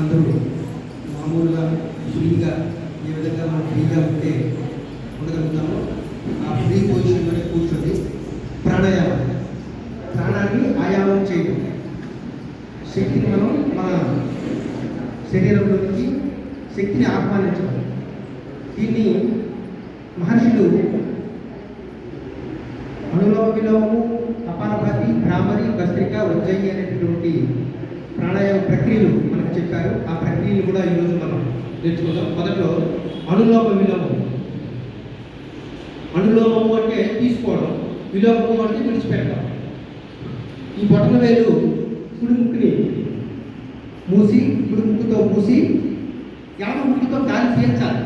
అందరూ మామూలుగా ఫ్రీగా ఏ విధంగా మనం ఫ్రీగా ఉంటే ఉండగలుగుతామో ఆ ఫ్రీ పొజిషన్లోనే కూర్చొని ప్రాణాయామం ప్రాణాన్ని ఆయామం చేయడం. శక్తిని మనం మన శరీరంలోనికి శక్తిని ఆహ్వానించడం. దీన్ని మహర్షులు అనులోమ విలోము అపానభాతి భ్రామరి భస్త్రిక ఉజ్జయి అనేటటువంటి ప్రాణాయామ ప్రక్రియలు చెప్పారు. ఆ ప్రక్రియలు కూడా ఈరోజు మనం నేర్చుకుందాం. మొదట్లో అనులోమ విలోమం. అనులోమము అంటే తీసుకోవడం. విలోమము అంటే విడిచిపెట్టడం. ఈ బొట్టల వేలు కుడిముక్కుని మూసి కుడిముక్కుతో మూసి ఎడమ ముక్కుతో గాలి పీల్చాలి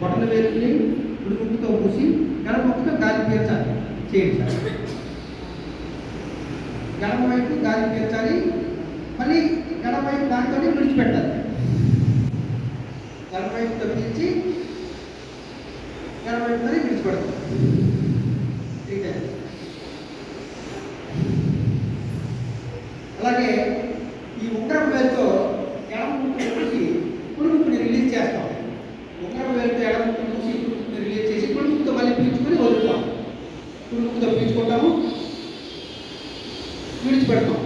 బొట్టల వేలుని కుడిముక్కుతో మూసి ఎడమ ముక్కుతో గాలి పీల్చాలి చేయించాలి. సార్ ఎడమ వైపు గాలి పీల్చాలి మళ్ళీ ఎడమ వైపు దాంతోనే విడిచిపెట్టాలి. ఎడమ వైపుతో పీల్చి ఎడమ వైపుతోనే విడిచిపెడతాం. Three times. అలాగే ఈ ఉంగరపు వేలుతో ఎడమ ముక్కుని మూసి కుడి ముక్కుని రిలీజ్ చేస్తాం ఉంగరపు వేలుతో ఎడమ ముక్కుని మూసి కుడి ముక్కుని రిలీజ్ చేసి కుడి ముక్కుతో మళ్ళీ పీల్చుకొని వదులుతాం కుడి ముక్కుతో పీల్చుకుంటాము విడిచిపెడతాం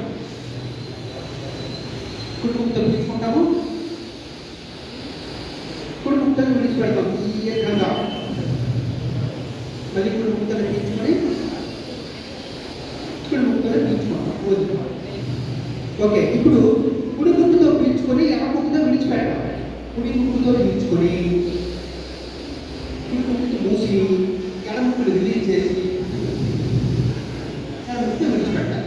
కుడి ముక్కుతో పీల్చుకుంటాము కుడి విడిచిపెడతాం. ఈ విధంగా మళ్ళీ కుడి ముక్కుతో పీల్చుకొని కుడి ముక్కుతో పీల్చుకుంటాం ఓకే ఇప్పుడు కుడి ముక్కుతో పీల్చుకొని ఎడమ ముక్కుతో విడిచిపెట్టాలి. కుడి ముక్కుతో పీల్చుకొని కుడి ముక్కుతో మూసి ఎడమ ముక్కుని రిలీజ్ చేసి ఎడమ ముక్కుతో విడిచిపెట్టాలి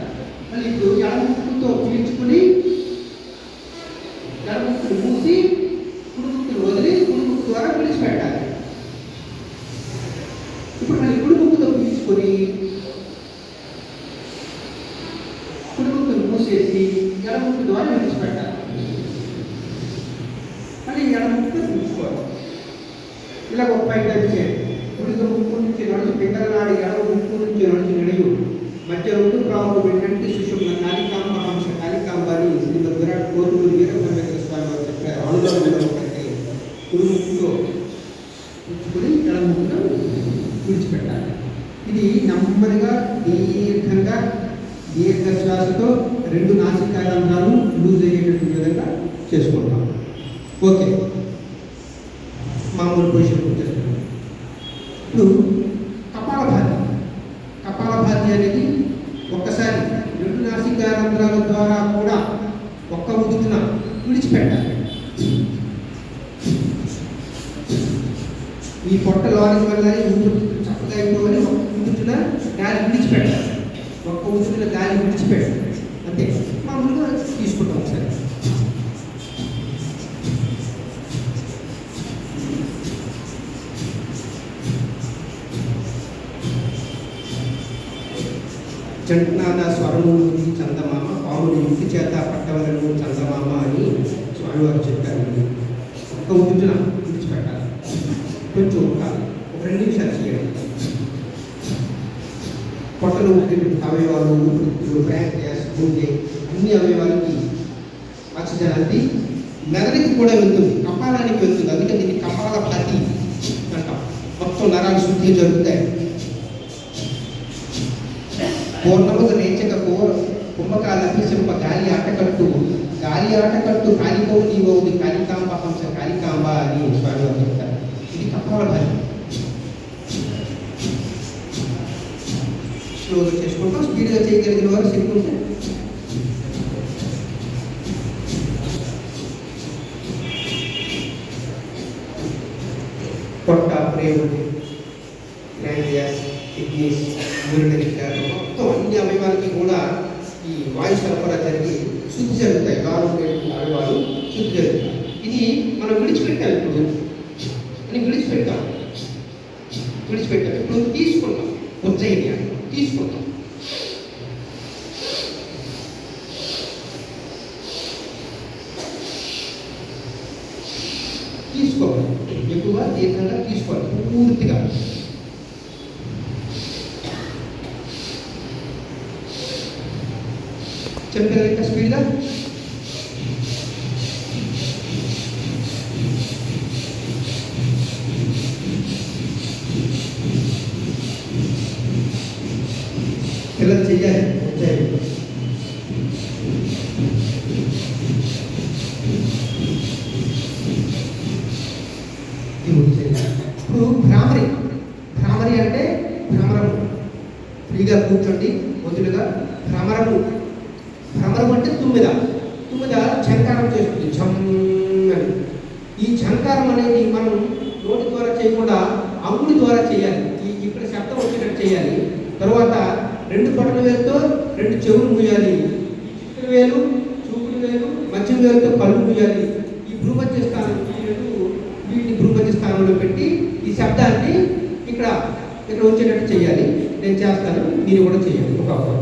మళ్ళీ ఇప్పుడు ఎడమ ముక్కుతో పీల్చుకొని ఎడమ ముక్కుని మూసి కుడి ముక్కుని వదిలి కుడి ముక్కు ద్వారా విడిచిపెట్టాలి ఇప్పుడు మళ్ళీ కుడి ముక్కుతో పీల్చుకొని చేసి మూసేసి ఎడముక్కు ద్వారా విడిచిపెట్టాలి. మళ్ళీ ఎడముక్కు ఉంచుకోవాలి ఇలా ఒక పైకి వచ్చే కుడిక ముక్కు నుంచి నడుచు పిండల నాడి ఎడమ ముక్కు నుంచి నడుచు నిడయు మధ్య రెండు ప్రాములు వెంటంటే సుషుమ్న కాళికాంబ హంస కాళికాంబాని శ్రీమద్ విరాట్ కోరుమూరి వీరబ్రహ్మేంద్ర స్వామి వారు చెప్పారు. అనుభవం ఒకటి. కుడి ముక్కుతో ఉంచుకొని ఎడమ ముక్కును విడిచిపెట్టాలి. ఇది నెమ్మదిగా దీర్ఘంగా దీర్ఘ శ్వాసతో రెండు నాసికారంధ్రాలు లూజ్ అయ్యేటటువంటి విధంగా చేసుకుంటాం. ఓకే మామూలు పొజిషన్ వచ్చేస్తున్నాం. ఇప్పుడు కపాల భాతి అనేది ఒక్కసారి రెండు నాసికారంధ్రాల ద్వారా కూడా ఒక్క ఉదుటున విడిచిపెట్టాలి. ఈ పొట్ట లోనికి వెళ్ళాలి చక్కగా అయిపోవాలి. ఒక్క ఉదుటున గాలి విడిచిపెట్టాలి. ఒక్క ఉదుటున గాలి విడిచిపెట్టాలి. అంటే మామూలుగా తీసుకుంటాం సరే చంటనాద స్వరమూర్తి చందమామ పాముడు ఇంటి చేత పట్టవలను చందమామ అని స్వామివారు చెప్పారు ఒక్క ఉదుటున విడిచిపెట్టాలి కొంచెం ఒక ఒక రెండు నిమిషాలు చేయండి పొట్టలు ఊపిరి అవయవాలు ప్రయాణ గుండె అన్ని అవయవాలకి ఆక్సిజన్ అంది. మెదడుకి కూడా వెళ్తుంది. కపాలానికి వెళ్తుంది. అందుకే దీన్ని కపాల భాతి అంటాం. మొత్తం నరాలు శుద్ధి జరుగుతాయి. పూర్ణముగా నేచక కోర కుంభకాల సింప గాలి ఆటకట్టు గాలి ఆటకట్టు కాలికో నీవో ఉంది కాళికాంబ హంస కాళికాంబ అని స్వామి వారు చెప్తారు. ఇది కపాల భాతి స్లోగా చేసుకుంటాం. స్పీడ్గా చేయగలిగిన వారు సిగ్గుంటే పొట్ట గ్రాండియాస్ కిడ్నీస్ యూరినరీ మొత్తం అన్ని అవయవాలకి కూడా ఈ వాయు సరఫరా జరిగి శుద్ధి జరుగుతాయి. గాలు అవయవాలు శుద్ధి జరుగుతాయి. ఇది మనం విడిచిపెట్టాలి ఇప్పుడు. అని విడిచిపెట్టాం విడిచిపెట్టాం ఇప్పుడు తీసుకున్నాం ఉజ్జయిని తీసుకుంటాం చెప్పారు ఇంకా స్పీడ్గా? పిల్లలు చెయ్యాలి? ఎంజాయ్ ఇప్పుడు భ్రామరి. భ్రామరి అంటే భ్రమరము. ఫ్రీగా కూర్చోండి వదులుగా భ్రమరము అందరం అంటే తుమ్మిద. తుమ్మిద ఝంకారం చేస్తుంది. ఝమ్ అని. ఈ ఝంకారం అనేది మనం నోటి ద్వారా చేయకుండా అంగుడి ద్వారా చేయాలి. ఈ ఇక్కడ శబ్దం వచ్చేటట్టు చేయాలి. తర్వాత రెండు పట్ల వేలుతో రెండు చెవులు మూయాలి. చిక్కుడు వేలు చూపుడు వేలు మధ్య వేలుతో పళ్ళు మూయాలి. ఈ భూమధ్య స్థానం వీటిని భూమధ్య స్థానంలో పెట్టి ఈ శబ్దాన్ని ఇక్కడ ఇక్కడ వచ్చేటట్టు చేయాలి. నేను చేస్తాను. మీరు కూడా చేయాలి ఒక ఒక.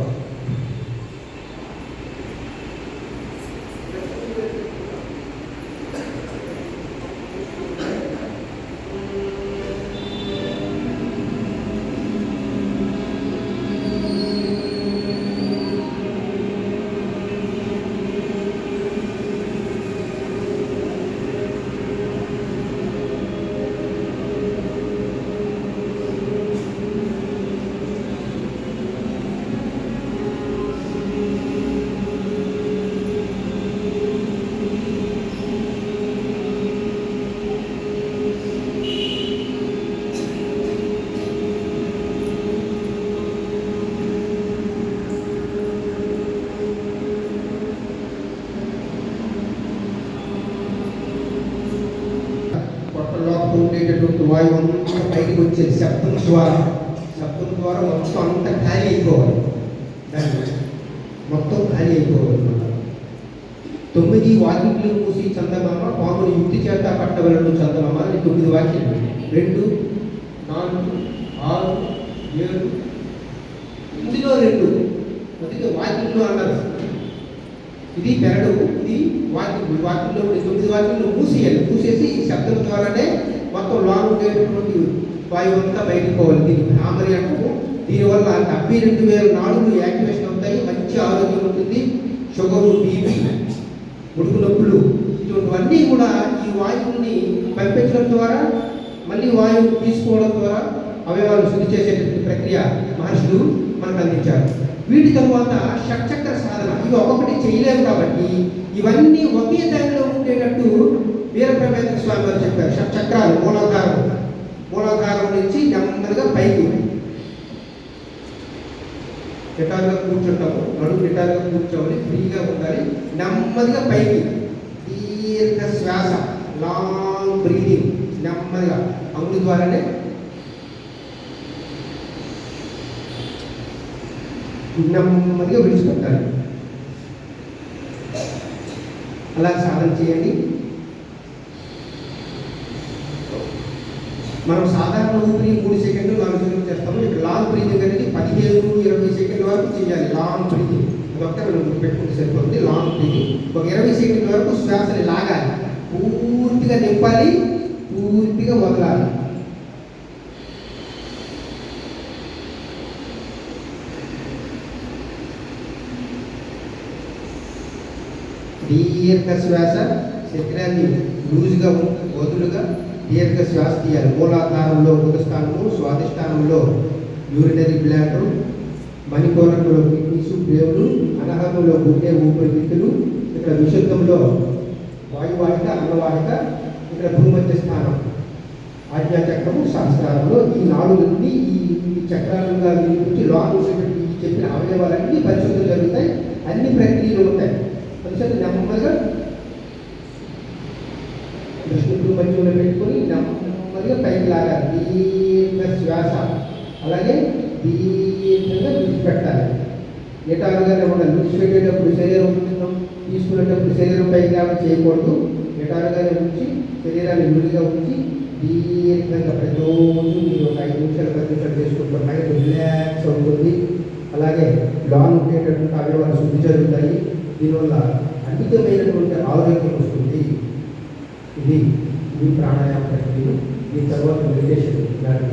పొట్ట లోపల ఉండేటటువంటి వాయువు అంతా పైకి వచ్చేది శబ్దం ద్వారా శబ్దం ద్వారా మొత్తం అంతా ఖాళీ అయిపోవాలి. దాన్ని మొత్తం ఖాళీ అయిపోవాలి తొమ్మిది వాకింగ్లు మూసి చందమామ పాముని యుక్తి చేత పట్టవలను చందమామ అని తొమ్మిది వాక్యాలు. రెండు నాలుగు ఆరు ఏడు. ఇందులో రెండు. అందుకే వాక్యంలో అన్నారు. ఇది పెరడు ఇది వాక్యం వాక్యంలో తొమ్మిది వాక్యంలో మూసేయాలి. మూసేసి ఈ శబ్దం ద్వారానే మొత్తం లాంగ్ ఉండేటటువంటి వాయువు అంతా బయటకు పోవాలి. దీన్ని భ్రామరి అంటాము దీనివల్ల డెబ్బై రెండు వేల నాలుగు యాక్టివేషన్ అవుతాయి మంచి ఆరోగ్యం ఉంటుంది. షుగరు బీపీ ముడుకు నొప్పులు ఇటువంటివన్నీ కూడా ఈ వాయువుని పంపించడం ద్వారా మళ్ళీ వాయువు తీసుకోవడం ద్వారా అవయవాలు శుద్ధి చేసేటువంటి ప్రక్రియ మహర్షులు మనకు అందించారు. వీటి తరువాత షట్చక్ర సాధన. ఇవి ఒక్కొక్కటి చేయలేము కాబట్టి ఇవన్నీ ఒకే దానిలో ఉండేటట్టు వీరప్రమేంద్ర స్వామి వారు చెప్పారు. షట్చక్రాలు మూలాధారం. మూలాధారం నుంచి నెమ్మదిగా పైకి. నిటారుగా కూర్చుంటాము. నడుము నిటారుగా కూర్చోవాలి ఫ్రీగా ఉండాలి. నెమ్మదిగా పైకి. దీర్ఘ శ్వాస లాంగ్ బ్రీదింగ్ నెమ్మదిగా. అంగుడి ద్వారానే నెమ్మదిగా విడిచిపెట్టాలి అలా సాధన చేయండి. మనం సాధారణ ఊపిరి మూడు సెకండ్లు నాలుగు సెకండ్లు చేస్తాము. ఇక్కడ లాంగ్ బ్రీతింగ్ అనేది పదిహేను ఇరవై సెకండ్ల వరకు చేయాలి. Long breathing. అదొక్కటే మనం గుర్తుపెట్టుకుంటే సరిపోతుంది. Long breathing. ఒక ఇరవై సెకండ్ల వరకు శ్వాసని లాగాలి. పూర్తిగా నింపాలి. పూర్తిగా వదలాలి. దీర్ఘ శ్వాస శరీరాన్ని లూజుగా వదులుగా దీర్ఘ శ్వాస తీయాలి. మూలాధారంలో ఉదస్థానము స్వాధిష్టానంలో యూరినరీ బ్లాడర్ మణికోరంలో కిడ్నీసు బ్రేవులు అనహంలో గుండె ఊపిరితిత్తులు ఇక్కడ విశుద్ధంలో వాయువాహిక అన్నవాహిక ఇక్కడ భూమధ్య స్థానం ఆజ్ఞాచక్రము సహస్రారంలో ఈ నాలుగుని ఈ చక్రాలుగా వినిపించి లోపల చెప్పిన అవయవాలన్నీ పరిశుద్ధం జరుగుతాయి. అన్ని ప్రక్రియలు ఉంటాయి. పరిశుద్ధ నెమ్మదిగా దృష్టి మధ్యలో పెట్టుకొని నెమ్మదిగా పైకి లాగాలి. దీర్ఘ శ్వాస. అలాగే దీర్ఘంగా విడిచిపెట్టాలి. నిటారుగానే ఉండాలి. విడిచిపెట్టేటప్పుడు శరీరం ఉంచుతాం తీసుకునేటప్పుడు శరీరం పైకి లాగా చేయకూడదు. ఎటారుగానే ఉంచి శరీరాన్ని విడిగా ఉంచి దీర్ఘంగా ప్రతిరోజు మీరు ఒక ఐదు నిమిషాలు పది నిమిషాలు చేసుకుంటాం మైండ్ రిలాక్స్ అవుతుంది. అలాగే లాంగ్ ఉండేటటువంటి అవయవాలు శుద్ధి జరుగుతాయి. దీనివల్ల అధికమైనటువంటి ఆరోగ్యం వస్తుంది. ఇది మీ ప్రాణాయామ ప్రక్రియ దీని తర్వాత మెడిటేషన్ దాని